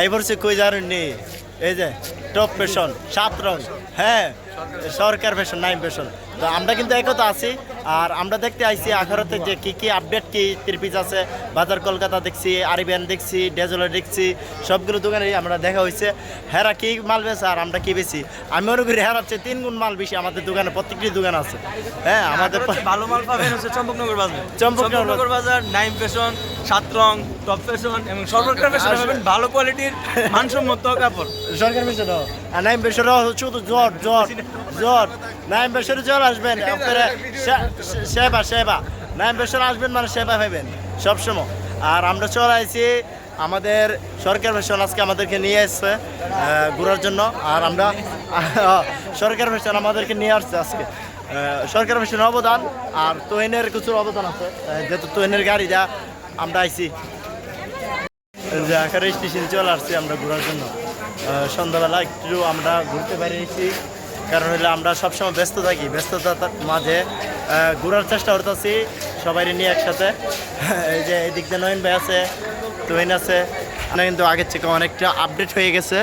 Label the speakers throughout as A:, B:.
A: এই বলছি কই জানেন নি এই যে টপ ফ্যাশন সাত রং। হ্যাঁ সরকার ফ্যাশন নাইম ফ্যাশন তো আমরা কিন্তু একতা আছি আর আমরা দেখতে আইছি আখারতে যে কি কি আপডেট কি তিরপিস আছে। বাজার কলকাতা দেখছি আরিবিয়ান দেখছি ডেজলে দেখছি সবগুলো দোকানে আমরা দেখা হয়েছে হেরা কি মাল বেছে আর আমরা কি বেশি আমি মনে করি হেরাচ্ছে তিন গুণ মাল বেশি আমাদের দোকানে প্রত্যেকটি দোকান আছে। হ্যাঁ আমাদের
B: ভালো মাল পাবেন হচ্ছে চম্পকনগর বাজার।
A: চম্পকনগর
B: চম্পকনগর বাজার নাইম ফ্যাশন সাত রং টপ ফ্যাশন এবং সর্বকার ফ্যাশন পাবেন ভালো কোয়ালিটির মানসম্মত কাপড়।
A: সরকার মিশন আর নাইম বেসর শুধু জ্বর জ্বর জ্বর। নাইম বেসর জ্বর আসবেন আপনারা সেবা সেবা। নাইম বেসর আসবেন মানে সেবা পাইবেন সবসময়। আর আমরা চলে আইছি আমাদের সরকার মিশন আজকে আমাদেরকে নিয়ে এসছে ঘোরার জন্য। আর আমরা সরকার মিশন আমাদেরকে নিয়ে আসছে আজকে। সরকার মিশনের অবদান আর তোহিনের কিছু অবদান আছে। যেহেতু তোহিনের গাড়ি যা আমরা আইছি। যে আকারে স্টেশন চলে আসছি আমরা ঘোরার জন্য। সন্ধ্যাবেলা একটু আমরা ঘুরতে বেরিয়েছি। কারণ হলে আমরা সবসময় ব্যস্ত থাকি। ব্যস্ততার মাঝে ঘোরার চেষ্টা করতেছি সবাই নিয়ে একসাথে। এই যে এদিক দিয়ে নয়ন ভাই আছে, তুহিন আছে। আমরা কিন্তু আগের থেকে অনেকটা আপডেট হয়ে গেছে।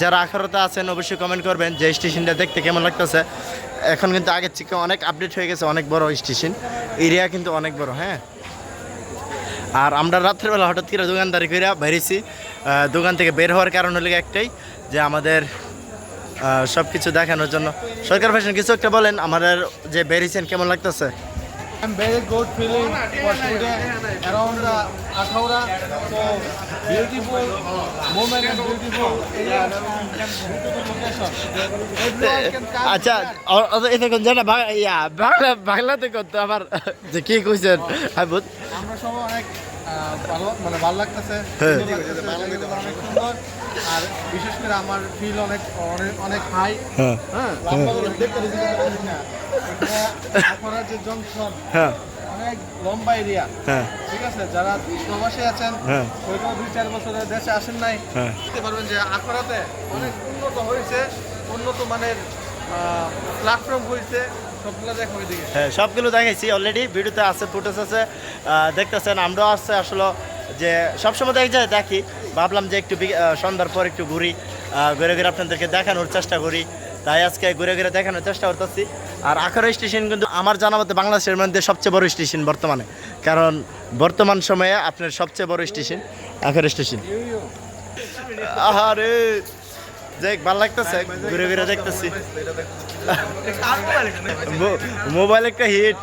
A: যারা আখারতে আছেন অবশ্যই কমেন্ট করবেন যে স্টেশনটা দেখতে কেমন লাগতেছে। এখন কিন্তু আগের থেকে অনেক আপডেট হয়ে গেছে, অনেক বড় স্টেশন এরিয়া কিন্তু অনেক বড় হ্যাঁ? আর আমরা রাত্রেবেলা হঠাৎ করে দোকানদারি করে বেরিয়েছি দোকান থেকে বের হওয়ার কারণ হলো একটাই, যে আমাদের সব কিছু দেখানোর জন্য। সরকার ফ্যাশন, কিছু একটা বলেন, আমাদের যে বেরিয়েছেন কেমন লাগতেছে?
C: I'm very good feeling for today around the Akhaura. So beautiful moment and beautiful area and beautiful location. Everyone can come.
A: আচ্ছা অ- এটা কোন ইয়া, বাংলা বাংলাতে করতে আমার যে কি কইছেন
C: আমরা সবাই অনেক ভালো মানে ভালো লাগতেছে।
A: হ্যাঁ।
C: সুন্দর লাগতেছে, আর বিশেষ করে আমার ফিল অনেক অনেক হাই
A: হ্যাঁ।
C: হ্যাঁ। যে জংশন
A: হ্যাঁ।
C: অনেক লম্বা এরিয়া
A: হ্যাঁ।
C: ঠিক আছে? যারা প্রবাসী আছেন
A: হ্যাঁ।
C: হয়তো দুই চার বছরের দেশে আসেন নাই
A: হ্যাঁ।
C: বুঝতে পারবেন যে আখড়াতে অনেক উন্নত হয়েছে উন্নত মানের প্ল্যাটফর্ম হয়েছে।
A: হ্যাঁ সবগুলো দেখাইছি অলরেডি ভিডিওতে আছে ফুটেজ আছে দেখতেছেন আমরাও আসছে আসলে যে সবসময় দেখি যায় দেখি ভাবলাম যে একটু সন্ধ্যার পর একটু ঘুরি ঘুরে ঘুরে আপনাদেরকে দেখানোর চেষ্টা করি তাই আজকে ঘুরে ঘুরে দেখানোর চেষ্টা করতেছি। আর আখারো স্টেশন কিন্তু আমার জানা মতে বাংলাদেশের মধ্যে সবচেয়ে বড় স্টেশন বর্তমানে কারণ বর্তমান সময়ে আপনার সবচেয়ে বড় স্টেশন আখারো স্টেশন আরে দেখ ভালো লাগতেছে। ঘুরে ঘুরে দেখতেছি। মোবাইল একটা হিট